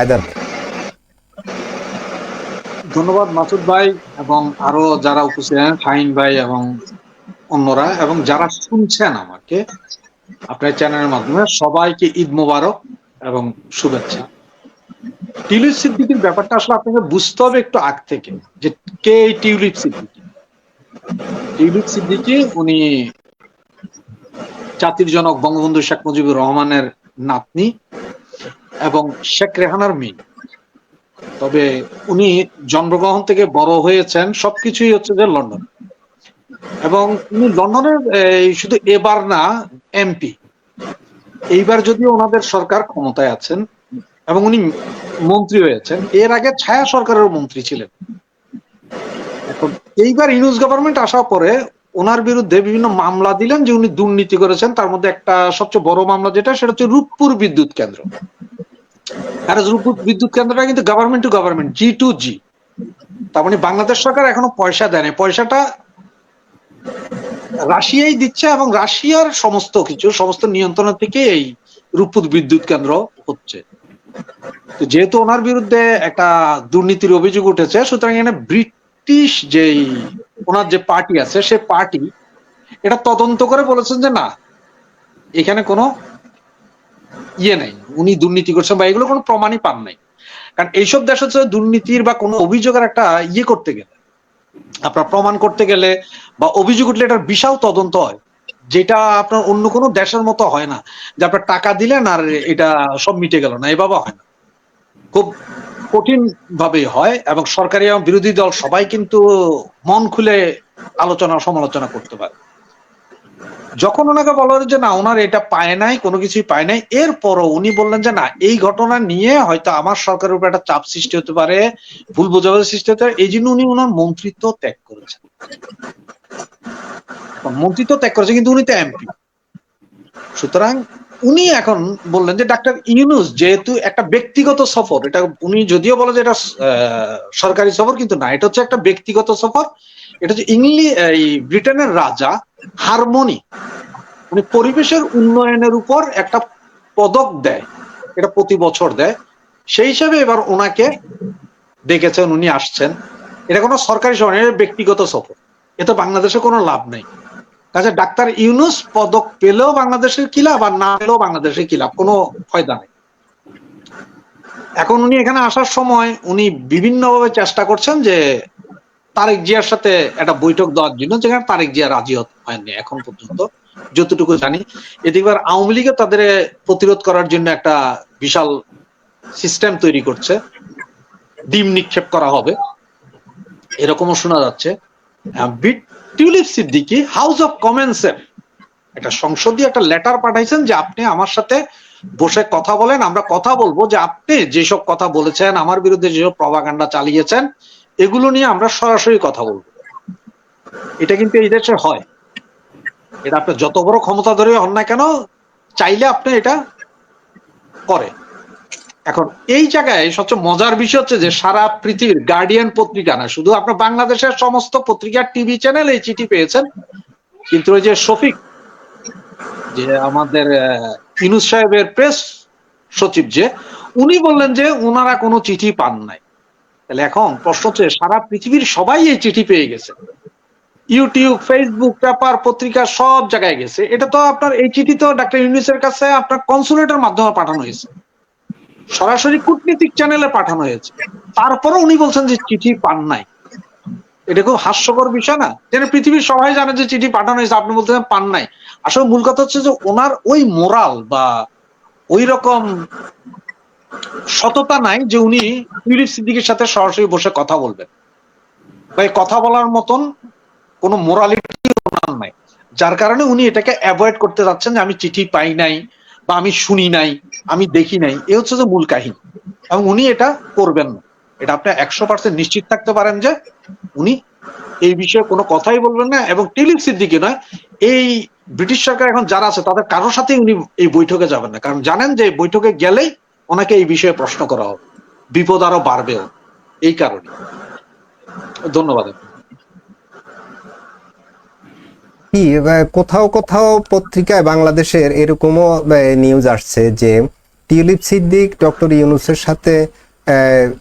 হায়দার। ধন্যবাদ মাসুদ ভাই এবং আরও যারা উপস্থিত ফাহিম ভাই এবং অন্যরা এবং যারা শুনছেন আমাকে, আপনার চ্যানেলের মাধ্যমে সবাইকে ঈদ মোবারক এবং শুভেচ্ছা। টিউলিপ সিদ্দিকির ব্যাপারটা আসলে আপনাকে বুঝতে হবে একটু আগ থেকে যে কে এই টিউলিপ সিদ্দিকি। টিউলিপ সিদ্দিকি উনি জাতির জনক বঙ্গবন্ধু শেখ মুজিবুর রহমানের নাতনি। এবং শেখ রেহানার মেয়ে। তবে উনি জন্মগ্রহণ থেকে বড় হয়েছেন, সবকিছুই হচ্ছে যে লন্ডন। এবং উনি লন্ডনের শুধু এবার না, এমপি। এইবার যদিও ওনাদের সরকার ক্ষমতায় আছেন এবং উনি মন্ত্রী হয়েছেন, এর আগে ছায়া সরকারের মন্ত্রী ছিলেন। এখন এইবার ইউনুস গভর্নমেন্ট আসার পরে ওনার বিরুদ্ধে বিভিন্ন মামলা দিলেন যে উনি দুর্নীতি করেছেন, তার মধ্যে একটা সবচেয়ে বড় মামলা যেটা, সেটা হচ্ছে রূপপুর বিদ্যুৎ কেন্দ্র। আর রূপপুর বিদ্যুৎ কেন্দ্রটা কিন্তু government to government G to G তার মানে বাংলাদেশ সরকার এখনও পয়সা দেয়নি পয়সাটা রাশিয়াই দিচ্ছে এবং রাশিয়ার সমস্ত কিছু, সমস্ত নিয়ন্ত্রণ থেকে এই রূপপুর বিদ্যুৎ কেন্দ্র হচ্ছে। তো যেহেতু ওনার বিরুদ্ধে একটা দুর্নীতির অভিযোগ উঠেছে, সুতরাং এখানে ব্রিটিশ যেই ওনার যে পার্টি আছে, সে পার্টি এটা তদন্ত করে বলেছেন যে না, এখানে কোনো ইয়ে নেই, উনি দুর্নীতি করছেন বা এগুলো কোনো প্রমাণই পান নাই। কারণ এইসব দেশ হচ্ছে দুর্নীতির বা কোনো অভিযোগের একটা ইয়ে করতে গেলে, আপনার প্রমাণ করতে গেলে বা অভিযোগ উঠলে এটার বিশাল তদন্ত হয়, যেটা আপনার অন্য কোনো দেশের মতো হয় না, যে আপনার টাকা দিলেন আর এটা সব মিটে গেল না, এভাবে হয় না। খুব কঠিন ভাবে হয় এবং সরকারি এবং বিরোধী দল সবাই কিন্তু মন খুলে আলোচনা, সমালোচনা করতে পারে। যখন ওনাকে বলা হলো যে না, ওনার এটা পায় নাই, কোনো কিছুই পায় নাই, এরপরও উনি বললেন যে না, এই ঘটনা নিয়ে হয়তো আমার সরকারের উপর একটা চাপ সৃষ্টি হতে পারে, ভুল বোঝাবুঝি সৃষ্টি হতে পারে, এই জন্য উনি ওনার মন্ত্রিত্ব ত্যাগ করেছেন। মন্ত্রিত্ব ত্যাগ করেছে কিন্তু উনি তো এমপি। সুতরাং উনি এখন বললেন যে, ডাক্তার ইউনুস যেহেতু একটা ব্যক্তিগত সফর, এটা উনি যদিও বলে যে এটা সরকারি সফর, কিন্তু না, এটা হচ্ছে একটা ব্যক্তিগত সফর। এটা হচ্ছে ইংলি, এই ব্রিটেনের রাজা হারমোনি উনি পরিবেশের উন্নয়নের উপর একটা পদক দেয় এটা প্রতি বছর দেয়। সেই হিসাবে এবার ওনাকে ডেকেছেন উনি আসছেন। এটা কোনো সরকারি না, এটা ব্যক্তিগত সফর এতে বাংলাদেশে কোনো লাভ নেই। কাজে ডাক্তার ইউনুস পদক পেলেও বাংলাদেশের কি লাভ আর না পেলেও বাংলাদেশের কি লাভ? কোনো ফয়দা নেই। এখন উনি এখানে আসার সময় উনি বিভিন্নভাবে চেষ্টা করছেন যে তারেক জিয়ার সাথে একটা বৈঠক দেওয়ার জন্য যেখানে তারেক জিয়া রাজি হয়নি এখন পর্যন্ত, যতটুকু জানি। এদিকবার আওয়ামী লীগও তাদের প্রতিরোধ করার জন্য একটা বিশাল সিস্টেম তৈরি করছে। ডিম নিক্ষেপ করা হবে। এরকমও শোনা যাচ্ছে। টিউলিপ সিদ্দিকি হাউস অফ কমেন্সের একটা সংসদীয় একটা লেটার পাঠাইছেন যে আপনি আমার সাথে বসে কথা বলেন, আমরা কথা বলব যে আপনি যেসব কথা বলেছেন, আমার বিরুদ্ধে যেসব প্রভাকাণ্ডা চালিয়েছেন এগুলো নিয়ে আমরা সরাসরি কথা বলব। এটা কিন্তু এই দেশে হয়। এটা আপনি যত বড় ক্ষমতা ধরে হন না কেন, চাইলে আপনি এটা করে এখন এই জায়গায় সবচেয়ে মজার বিষয় হচ্ছে যে সারা পৃথিবীর গার্ডিয়ান পত্রিকা না, শুধু আপনার বাংলাদেশের সমস্ত পত্রিকার টিভি চ্যানেল এই চিঠি পেয়েছেন। কিন্তু ওই যে শফিক, যে আমাদের ইনুস সাহেবের প্রেস সচিব যে, উনি বললেন যে ওনারা কোনো চিঠি পান নাই। তাহলে এখন প্রশ্ন হচ্ছে, সারা পৃথিবীর সবাই এই চিঠি পেয়ে গেছে। ইউটিউব ফেসবুক পেপার, পত্রিকা সব জায়গায় গেছে। এটা তো আপনার, এই চিঠি তো ডাক্তার ইউনুসের কাছে আপনার কনসুলেটের মাধ্যমে পাঠানো হয়েছে। সরাসরি কূটনীতিক চ্যানেলে পাঠানো হয়েছে। তারপরে উনি বলছেন যে চিঠি পান নাই। এটা খুব হাস্যকর বিষয় না? যেন পৃথিবীর সবাই জানে যে চিঠি পাঠানো হয়েছে, আপনি বলতেছেন পান নাই। আসলে মূল কথা হচ্ছে যে ওনার ওই মোরাল বা ওই রকম সততা নাই যে উনি টিউলিপ সিদ্দিকের সাথে সরাসরি বসে কথা বলবেন। বা কথা বলার মতন কোনো মোরালিটি ওনার নাই। যার কারণে উনি এটাকে অ্যাভয়েড করতে যাচ্ছেন যে আমি চিঠি পাই নাই বা আমি শুনি নাই, আমি দেখি নাই। এ হচ্ছে যে মূল কাহিনী। এবং উনি এটা করবেন না। এটা আপনি একশো পার্সেন্ট নিশ্চিত থাকতে পারেন যে উনি এই বিষয়ে কোনো কথাই বলবেন না। এবং টিলিপ সিদ্দিকি নয়, এই ব্রিটিশ সরকার এখন যারা আছে, তাদের কারোর সাথে উনি এই বৈঠকে যাবেন না। কারণ জানেন যে বৈঠকে গেলেই ওনাকে এই বিষয়ে প্রশ্ন করা হবে। বিপদ আরও বাড়বেও, এই কারণে। ধন্যবাদ কি কোথাও কোথাও পত্রিকায় বাংলাদেশের এরকমও নিউজ আসছে যে টিউলিপ সিদ্দিক, ডক্টর ইউনুসের সাথে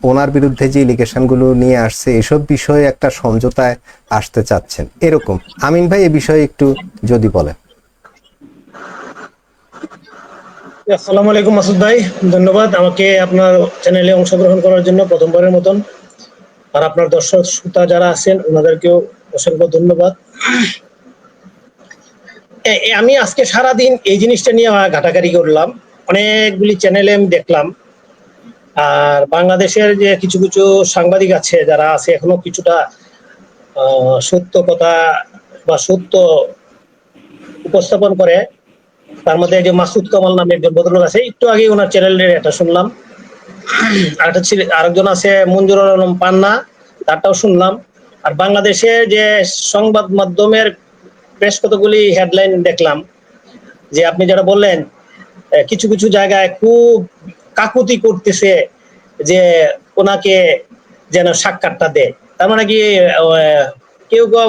ওনার বিরুদ্ধে যে ইলিগেশনগুলো নিয়ে আসছে, এসব বিষয়ে একটা সমঝোতায় আসতে চাচ্ছেন। এরকম। আমিন ভাই, এ বিষয়ে একটু যদি বলেন। আসসালামু আলাইকুম মাসুদ ভাই। ধন্যবাদ আমাকে আপনার চ্যানেলে অংশগ্রহণ করার জন্য প্রথমবারের মতন। আর আপনার দর্শক, শ্রোতা যারা আছেন, ওনাদেরকেও অসংখ্য ধন্যবাদ। আমি আজকে সারা দিন এই জিনিসটা নিয়ে ঘাটাঘাটি করলাম। অনেকগুলি চ্যানেলে আমি দেখলাম। আর বাংলাদেশের যে কিছু কিছু সাংবাদিক আছে, যারা আছে, এখনও কিছুটা সত্য কথা বা সত্য উপস্থাপন করে তার মধ্যে যে মাসুদ কামাল নামে একজন ভদ্রলোক আছে, একটু আগে ওনার চ্যানেলের এটা শুনলাম। আর একটা ছিল, আরেকজন আছে মঞ্জুর আলম পান্না, তারটাও শুনলাম। আর বাংলাদেশে যে সংবাদ মাধ্যমের বেশ কতগুলি হেডলাইন দেখলাম, যে আপনি যেটা বললেন কিছু কিছু জায়গায় খুব কাকুতি করতেছে যে ওনাকে যেন সাক্ষাৎটা দেয় তার মানে কি কেউ কেউ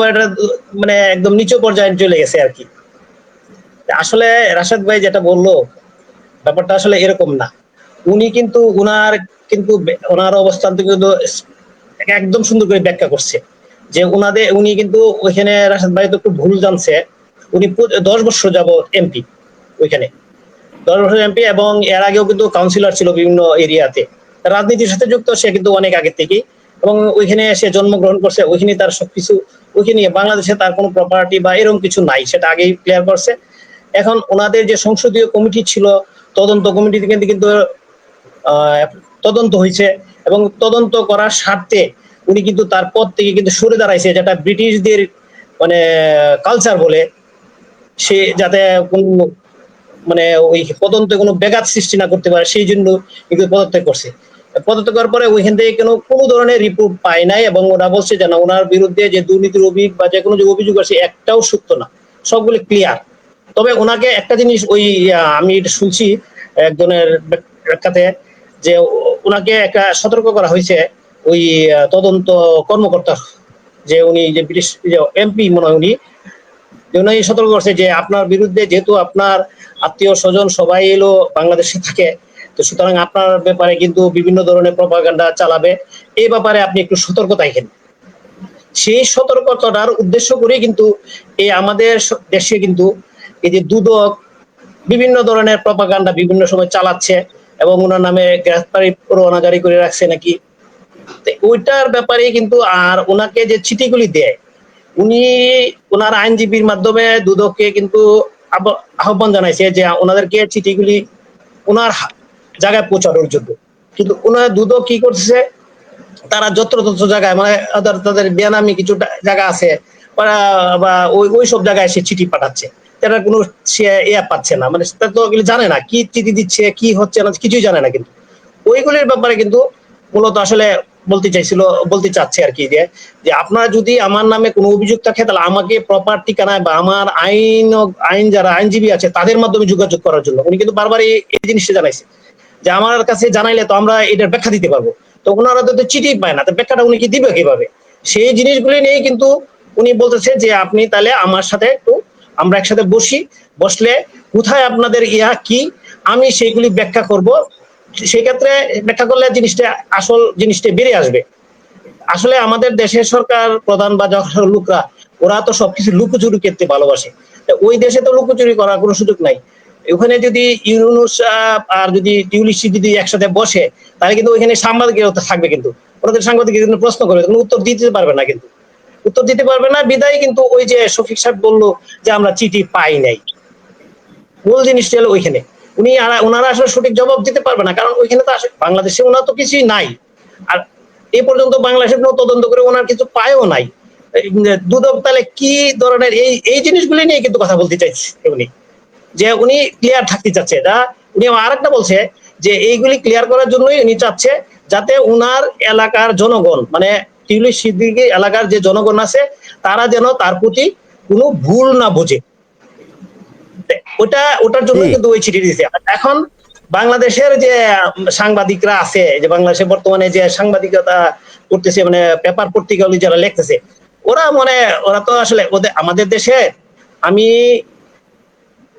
মানে একদম নিচু পর্যায়ে চলে গেছে আর কি। আসলে রাশাদ ভাই যেটা বলল, ব্যাপারটা আসলে এরকম না। উনি কিন্তু উনার কিন্তু ওনার অবস্থান কিন্তু একদম সুন্দর করে ব্যাখ্যা করছে। যে উনাদের, উনি কিন্তু ওইখানে রাশাদ ভাই তো একটু ভুল জানছে। উনি দশ বছর যাব এমপি ওইখানে। দশ বছর এমপি এবং এর আগেও কিন্তু কাউন্সিলর ছিল বিভিন্ন এরিয়াতে। রাজনীতির সাথে যুক্ত, সে কিন্তু অনেক আগে থেকেই। এবং ওইখানে সে জন্মগ্রহণ করছে ওইখানে তার সবকিছু, ওইখানে বাংলাদেশে তার কোনো প্রপার্টি বা এরকম কিছু নাই। সেটা আগেই ক্লিয়ার করছে। এখন ওনাদের যে সংসদীয় কমিটি ছিল, তদন্ত কমিটি থেকে কিন্তু তদন্ত হয়েছে এবং তদন্ত করার স্বার্থে উনি কিন্তু তার পদ থেকে কিন্তু সরে দাঁড়াইছে, যেটা ব্রিটিশদের মানে কালচার বলে। সে যাতে কোনো মানে ওই তদন্তে কোনো ব্যাঘাত সৃষ্টি না করতে পারে, সেই জন্য কিন্তু পদত্যাগ করছে। পদত্যাগ করার পরে ওইখান থেকে কোনো কোনো ধরনের রিপোর্ট পায় নাই এবং ওরা বলছে যে না, ওনার বিরুদ্ধে যে দুর্নীতির অভিযোগ বা যে কোনো যে অভিযোগ আছে, একটাও সত্য না। সবগুলি ক্লিয়ার তবে ওনাকে একটা জিনিস ওই আমি এটা শুনছি একজনের ব্যাখ্যাতে যে ওনাকে একটা সতর্ক করা হয়েছে ওই তদন্ত কর্মকর্তা যে উনি যে ব্রিটিশ এমপি মনে হয় উনি উনি সতর্ক করছে যে আপনার বিরুদ্ধে যেহেতু আপনার আত্মীয় স্বজন সবাই এলো, বাংলাদেশে থাকে, তো সুতরাং আপনার ব্যাপারে কিন্তু বিভিন্ন ধরনের প্রপাগান্ডা চালাবে, এই ব্যাপারে আপনি একটু সতর্ক থাকেন। সেই সতর্কতার উদ্দেশ্য করে কিন্তু এই আমাদের দেশে কিন্তু এই যে দুদক বিভিন্ন ধরনের প্রপাগান্ডা বিভিন্ন সময় চালাচ্ছে এবং ওনার নামে গ্রেফতারি পরোয়ানা জারি করে রাখছে নাকি? ওইটার ব্যাপারে কিন্তু আর ওনাকে যে চিঠিগুলি দেয়, উনি ওনার আইনজীবীর মাধ্যমে দুদককে কিন্তু আহ্বান জানাইছে যে ওনাদেরকে চিঠিগুলি ওনার জায়গায় পৌঁছানোর জন্য। কিন্তু ওনার দুদক কি করছে তারা যত্র তত্র জায়গায় মানে তাদের বেনামি কিছু জায়গা আছে বা ওই ওই সব জায়গায় সে চিঠি পাঠাচ্ছে। তারা কোনো ইয়ে পাচ্ছে না। মানে তারা তো জানে না, কি চিঠি দিচ্ছে, কি হচ্ছে না, কিছুই জানে না কিন্তু। ওইগুলির ব্যাপারে কিন্তু মূলত আসলে বলতে চাইছিল, বলতে চাচ্ছে আর কি যে যে আপনারা যদি আমার নামে কোনো অভিযোগ থাকে, তাহলে আমাকে প্রপার ঠিকানায় বা আমার আইন আইন যারা আইনজীবী আছে, তাদের মাধ্যমে যোগাযোগ করার জন্য। উনি কিন্তু বারবার এই জিনিসটা জানাইছে। যে আমার কাছে জানাইলে তো আমরা এটার ব্যাখ্যা দিতে পারব। তো ওনারা তো চিঠি পায় না, তো ব্যাখ্যাটা উনি কি দিবে কীভাবে? সেই জিনিসগুলি নিয়ে কিন্তু উনি বলতেছে যে, আপনি তাহলে আমার সাথে একটু আমরা একসাথে বসি, বসলে কোথায় আপনাদের ইয়া কি, আমি সেইগুলি ব্যাখ্যা করব। সেই ক্ষেত্রে ব্যাখ্যা করলে জিনিসটা, আসল জিনিসটা বেরিয়ে আসবে। আসলে আমাদের দেশের সরকার প্রধান বা লোকরা, ওরা তো সবকিছু লুকোচুরি করতে ভালোবাসে। ওই দেশে তো লুকোচুরি করার কোনো সুযোগ নাই। ওখানে যদি ইউনুস আর যদি টিউলিসি যদি একসাথে বসে, তাহলে কিন্তু ওইখানে সাংবাদিকতা থাকবে কিন্তু। ওনাদের সাংবাদিক প্রশ্ন করবে উত্তর দিতে পারবে না কিন্তু। উত্তর দিতে পারবে না, বিদায়। কিন্তু ওই যে শফিক সাহেব বলল যে আমরা চিঠি পাই নাই। মূল জিনিসটা হলো ওইখানে। উনি ওনারা আসলে সঠিক জবাব দিতে পারবে না, কারণ ওইখানে তো আসলে বাংলাদেশে ওনার তো কিছুই নাই। আর এ পর্যন্ত বাংলাদেশের কোনো তদন্ত করে ওনার কিছু পায়ও নাই। দুদক তাহলে কি ধরনের এই এই জিনিসগুলি নিয়ে কিন্তু কথা বলতে চাইছে উনি। যে উনি ক্লিয়ার থাকতে চাচ্ছে। যা উনি আর একটা বলছে যে এইগুলি ক্লিয়ার করার জন্যই উনি চাচ্ছে যাতে উনার এলাকার জনগণ মানে টিউলি সিদ্দিকি এলাকার যে জনগণ আছে তারা যেন তার প্রতি কোনো ভুল না বোঝে। ওটা ওটার জন্য কিন্তু ওই চিঠি দিয়েছে। এখন বাংলাদেশের যে সাংবাদিকরা আছে যে বাংলাদেশে বর্তমানে যে সাংবাদিকতা করতেছে মানে পেপার পত্রিকাগুলি যারা লিখতেছে ওরা মানে ওরা তো আসলে ওদের আমাদের দেশে আমি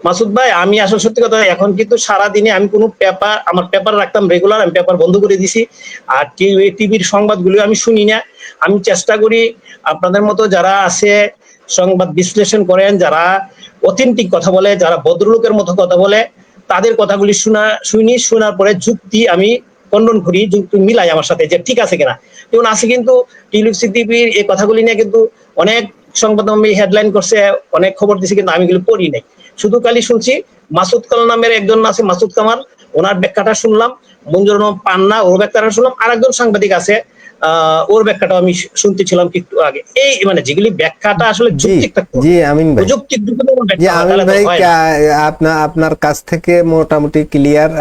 মাসুদ ভাই, আমি আসলে সত্যি কথা, এখন কিন্তু সারা দিনে আমি কোনো পেপার, আমার পেপার রাখতাম রেগুলার আমি পেপার বন্ধ করে দিছি। আর টিভির সংবাদগুলো আমি শুনি না। আমি চেষ্টা করি আপনাদের মতো যারা আছে, সংবাদ বিশ্লেষণ করেন, যারা অথেন্টিক কথা বলে, যারা ভদ্রলোকের মতো কথা বলে, তাদের কথাগুলি শোনা, শুনি, শোনার পরে যুক্তি আমি খণ্ডন করি, যুক্তি মিলাই আমার সাথে যে ঠিক আছে কিনা। যেমন আছে কিন্তু টিলিপসি টিভির এই কথাগুলি নিয়ে কিন্তু অনেক সংবাদ হেডলাইন করছে, অনেক খবর দিছে, কিন্তু আমি এগুলো পড়ি নাই। শুধু খালি শুনছি মাসুদ কাল নামের একজন আছে মাসুদ কামাল। ওনার ব্যাখ্যাটা শুনলাম মঞ্জুর পান্না ওর ব্যাখ্যাটা শুনলাম আর একজন সাংবাদিক আছে আহ, ওর ব্যাখ্যাটা আমি শুনতেছিলাম একটু আগে। এই মানে যেগুলি ব্যাখ্যাটা আসলে জি আমিন ভাই। জি আমিন ভাই আপনার আপনার কাছ থেকে মোটামুটি ক্লিয়ার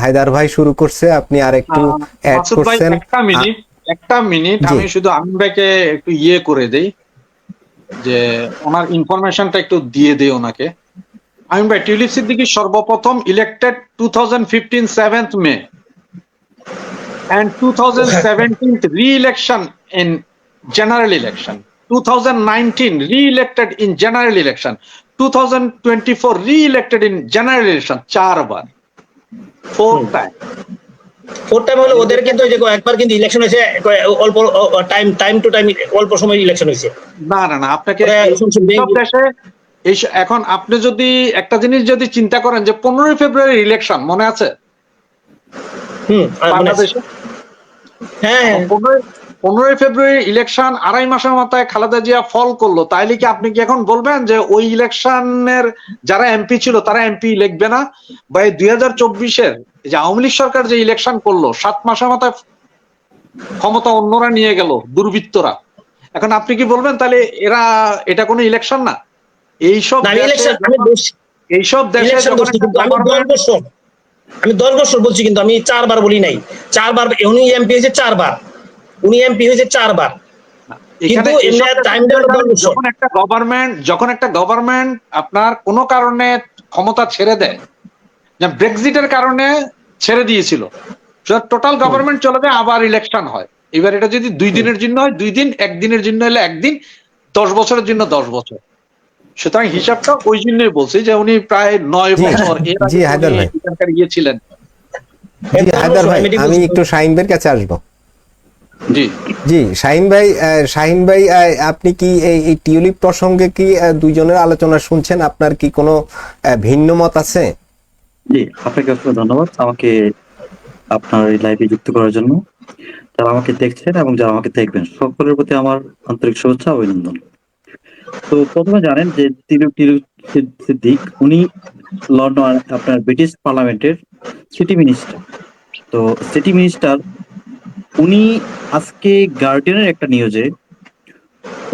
হায়দার ভাই শুরু করছে আপনি আর একটু অ্যাড করছেন। একটা মিনিট একটা মিনিট আমি শুধু আমিন ভাইকে একটু ইয়ে করে দেই। যে ওনার ইনফরমেশনটা একটু দিয়ে দেই ওনাকে আমিন ভাই টিউলিপ সিদ্দিকী সর্বপ্রথম elected two thousand fifteen seventh May and 2017 re-election in general election 2019 re-elected in general election 2024 re-elected in general election চার বার ফোর টাইম ফোর টাইম হলো ওদের কিন্তু যে একবার কিন্তু ইলেকশন হয়েছে অল্প টাইম টাইম টু টাইম অল্প সময় ইলেকশন হয়েছে। না না না আপনাকে এই এখন আপনি যদি একটা জিনিস যদি চিন্তা করেন যে পনেরোই ফেব্রুয়ারি ইলেকশন মনে আছে? বাংলাদেশে? হ্যাঁ হ্যাঁ। পনেরোই ফেব্রুয়ারি ইলেকশন আড়াই মাসের মাথায় খালেদা জিয়া ফল করল তাইলে কি আপনি কি এখন বলবেন যে ওই ইলেকশনের যারা এমপি ছিল তারা এমপি লিখবে না? বা এই দুই হাজার চব্বিশের যে আওয়ামী লীগ সরকার যে ইলেকশন করল সাত মাসের মাথায় ক্ষমতা অন্যরা নিয়ে গেল দুর্বৃত্তরা। এখন আপনি কি বলবেন তাহলে এরা এটা কোনো ইলেকশন না? এইসব এইসব দেশে আমি দশ বছর। বলছি কিন্তু আমি চারবার বলি নাই। চারবার উনি এমপি হয়েছে চারবার। উনি এমপি হয়েছে চারবার। যখন একটা গভর্নমেন্ট যখন একটা গভর্নমেন্ট আপনার কোনো কারণে ক্ষমতা ছেড়ে দেয় যে ব্রেক্সিটের কারণে ছেড়ে দিয়েছিল। টোটাল গভর্নমেন্ট চলে যায় আবার ইলেকশন হয়। এবার এটা যদি দুই দিনের জন্য হয় দুই দিন একদিনের জন্য হলে একদিন দশ বছরের জন্য দশ বছর। সুতরাং হিসাবটা ওই জন্যই বলছি যে উনি প্রায় নয় বছর গিয়েছিলেন। জি, হায়দার ভাই। আমি। একটু শাহিনদের কাছে আসব। জি। জি শাহিন ভাই আহ, শাহিন ভাই আপনি কি এই এই টিউলিপ প্রসঙ্গে কি দুইজনের আলোচনা শুনছেন? আপনার কি কোনো আহ, ভিন্ন মত আছে? জি, আপনাকে অসংখ্য ধন্যবাদ আমাকে আপনার এই লাইভে যুক্ত করার জন্য। যারা আমাকে দেখছেন এবং যারা আমাকে দেখবেন, সকলের প্রতি আমার আন্তরিক শুভেচ্ছা অভিনন্দন। তো প্রথমে জানেন যে তিরু তিরু সিদ্দিক, উনি লন্ডন, আপনার ব্রিটিশ পার্লামেন্টের সিটি মিনিস্টার তো সিটি মিনিস্টার উনি আজকে গার্ডিয়ানের একটা নিউজে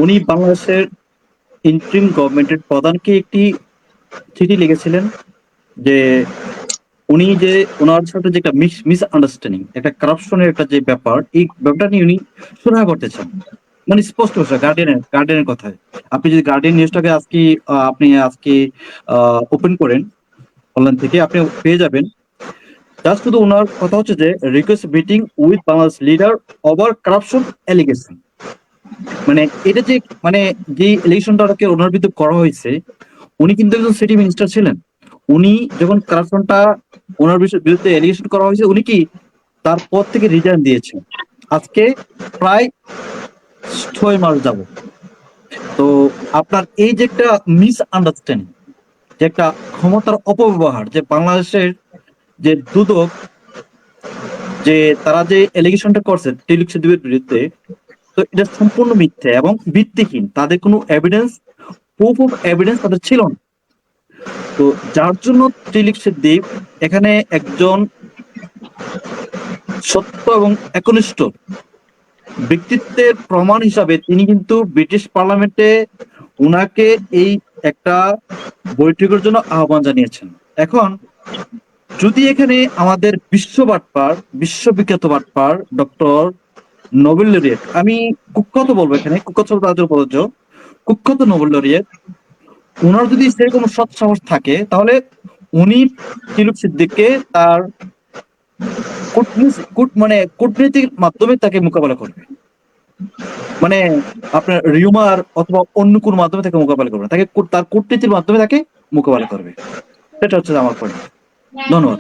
উনি বাংলাদেশের ইন্ট্রিম গভর্নমেন্টের প্রধানকে একটি চিঠি লিখেছিলেন যে উনি যে ওনার সাথে যে একটা মিস মিস আন্ডারস্ট্যান্ডিং একটা কারাপশনের একটা যে ব্যাপার, এই ব্যাপারটা নিয়ে উনি সুরাহা করতে চান মানে স্পষ্ট ভাষা গার্ডিয়ানের গার্ডিয়ানের কথায়। আপনি যদি গার্ডিয়ান নিউজটাকে আজকে আপনি আজকে ওপেন করেন অনলাইন থেকে, আপনি পেয়ে যাবেন। জাস্ট শুধু ওনার কথা হচ্ছে যে request meeting with Bangladesh leader over corruption allegation মানে এটা যে মানে যে ইলেকশনটাকে ওনার বিরুদ্ধে করা হয়েছে, উনি কিন্তু একজন সিটি মিনিস্টার ছিলেন। উনি যখন কারাপশনটা ওনার বিরুদ্ধে- এলিগেশন করা হয়েছে, উনি কি তার পদ থেকে রিজাইন দিয়েছেন। আজকে প্রায় ছয় মাস যাব। তো আপনার এই যে একটা মিস আন্ডারস্ট্যান্ডিং যে একটা ক্ষমতার অপব্যবহার, যে বাংলাদেশের যে দুদক, যে তারা যে এলিগেশনটা করছে টিলিক সিদ্দিকের বিরুদ্ধে, তো এটা সম্পূর্ণ মিথ্যে এবং ভিত্তিহীন। তাদের কোনো এভিডেন্স প্রুফ অফ এভিডেন্স তাদের ছিল না। তো যার জন্য টিলিক সিদ্দিক এখানে একজন সত্য এবং একনিষ্ঠ ব্যক্তিত্বের প্রমাণ হিসাবে তিনি কিন্তু ব্রিটিশ পার্লামেন্টে উনাকে এই একটা বৈঠকের জন্য আহ্বান জানিয়েছেন। এখন, যদি এখানে আমাদের বিশ্ব বাটপার, বিশ্ববিখ্যাত বাটপার, ডক্টর নোবেল লরিয়েট, আমি কুখ্যাত বলব এখানে, কুখ্যাত তাদের প্রযোজ্য কুখ্যাত নোবেল লরিয়েট ওনার যদি সেরকম সৎ সাহস থাকে, তাহলে উনি তিলুক সিদ্দিককে তার মানে কূটনীতির মাধ্যমে তাকে মোকাবেলা করবে। মানে আপনার রিউমার অথবা অন্য কোন মাধ্যমে তাকে মোকাবেলা করবে তাকে তার কূটনীতির মাধ্যমে তাকে মোকাবেলা করবে। সেটা হচ্ছে আমার পয়েন্ট ধন্যবাদ।